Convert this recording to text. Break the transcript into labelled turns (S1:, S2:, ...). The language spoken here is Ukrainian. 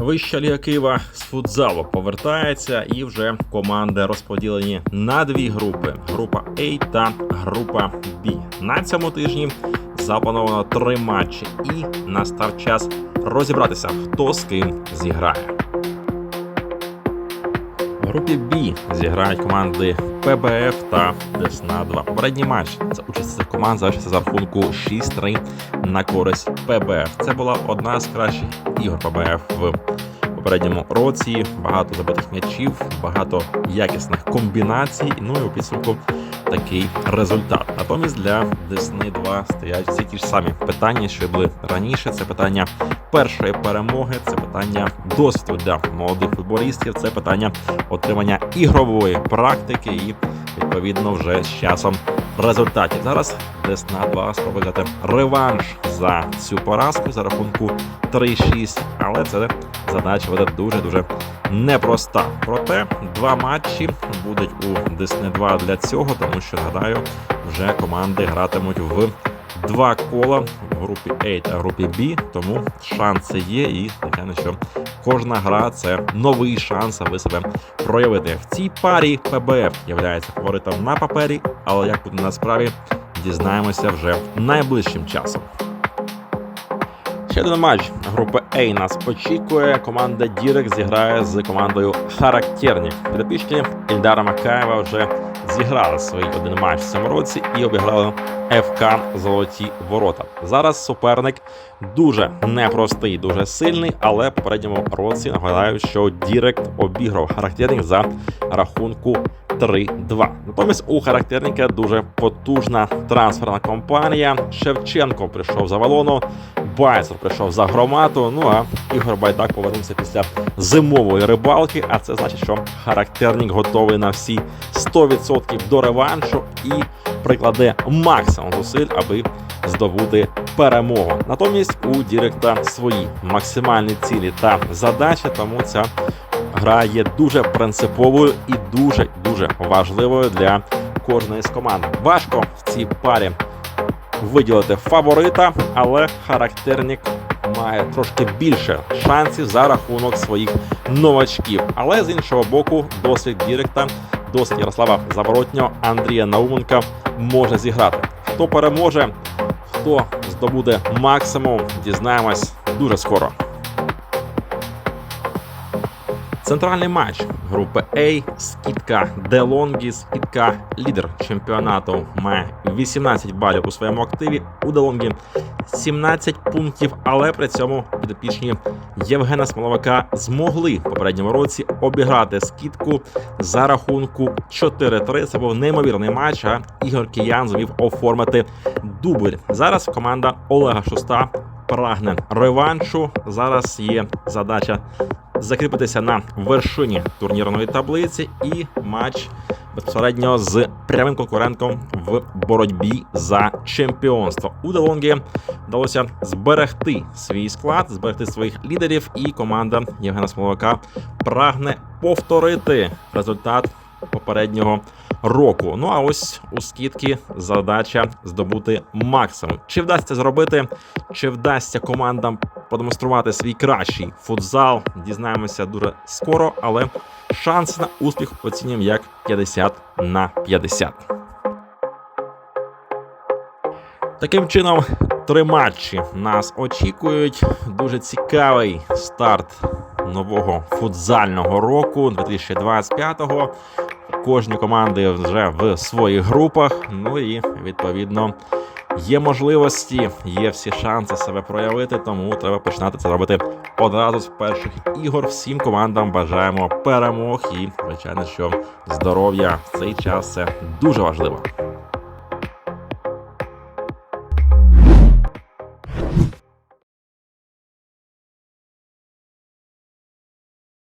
S1: Вища ліга Києва з футзалу повертається, і вже команди розподілені на дві групи: група А та група Б. На цьому тижні заплановано три матчі, і настав час розібратися, хто з ким зіграє. В групі Б зіграють команди ПБФ та Десна 2. Попередній матч за участь цих команд завершився за рахунку 6-3 на користь ПБФ. Це була одна з кращих ігор ПБФ в попередньому році. Багато забитих м'ячів, багато якісних комбінацій. Ну і у підсумку такий результат. Натомість для Десни 2 стоять всі ті ж самі питання, що були раніше. Це питання першої перемоги, це питання досвіду для молодих футболістів, це питання отримання ігрової практики і відповідно вже з часом результатів. Зараз Десна 2 спробує реванш за цю поразку за рахунку 3-6, але це задача буде дуже дуже непроста. Проте два матчі будуть у Десни 2 для цього, тому що гадаю, вже команди гратимуть в два кола в групі А та групі Б, тому шанси є, і звичайно, що кожна гра це новий шанс, аби себе проявити. В цій парі ПБФ є фаворитом на папері, але як буде на справі, дізнаємося вже найближчим часом. Ще один матч групи А нас очікує. Команда Дірек зіграє з командою Характерні. Підопічні Ільдара Макаєва вже зіграли свій один матч в цьому році і обіграли ФК Золоті Ворота. Зараз суперник дуже непростий, дуже сильний, але в попередньому році нагадаю, що Дірект обіграв характерник за рахунку 3-2. Натомість у характерника дуже потужна трансферна компанія. Шевченко прийшов за Валону, Байцер прийшов за громаду. Ну а Ігор Байдак повернувся після зимової рибалки. А це значить, що характерник готовий на всі 100% до реваншу і прикладе максимум зусиль, аби здобути перемогу. Натомість у Діректа свої максимальні цілі та задачі, тому ця гра є дуже принциповою і дуже дуже важливою для кожної з команд. Важко в цій парі виділити фаворита, але характерник має трошки більше шансів за рахунок своїх новачків. Але з іншого боку, досвід Діректа, досвід Ярослава Заворотнього, Андрія Науменка може зіграти. Хто переможе, хто здобуде максимум, дізнаємось дуже скоро. Центральний матч групи А. Скидка Делонгі. Скидка лідер чемпіонату має 18 балів у своєму активі. У Делонгі 17 пунктів, але при цьому підопічні Євгена Смоловика змогли в попередньому році обіграти скидку за рахунку 4-3. Це був неймовірний матч. А Ігор Киян зумів оформити дубль. Зараз команда Олега Шуста прагне реваншу. Зараз є задача закріпитися на вершині турнірної таблиці і матч безпосередньо з прямим конкурентом в боротьбі за чемпіонство. У Делонгі вдалося зберегти свій склад, зберегти своїх лідерів, і команда Євгена Смоловика прагне повторити результат попереднього року. Ну а ось у скидки задача здобути максимум. Чи вдасться зробити, чи вдасться командам продемонструвати свій кращий футзал? Дізнаємося дуже скоро, але шанс на успіх оцінюємо як 50 на 50. Таким чином, три матчі нас очікують. Дуже цікавий старт нового футзального року 2025-го. Кожні команди вже в своїх групах. Ну і відповідно є можливості, є всі шанси себе проявити, тому треба починати це робити одразу з перших ігор. Всім командам бажаємо перемог і, звичайно, що здоров'я в цей час це дуже важливо.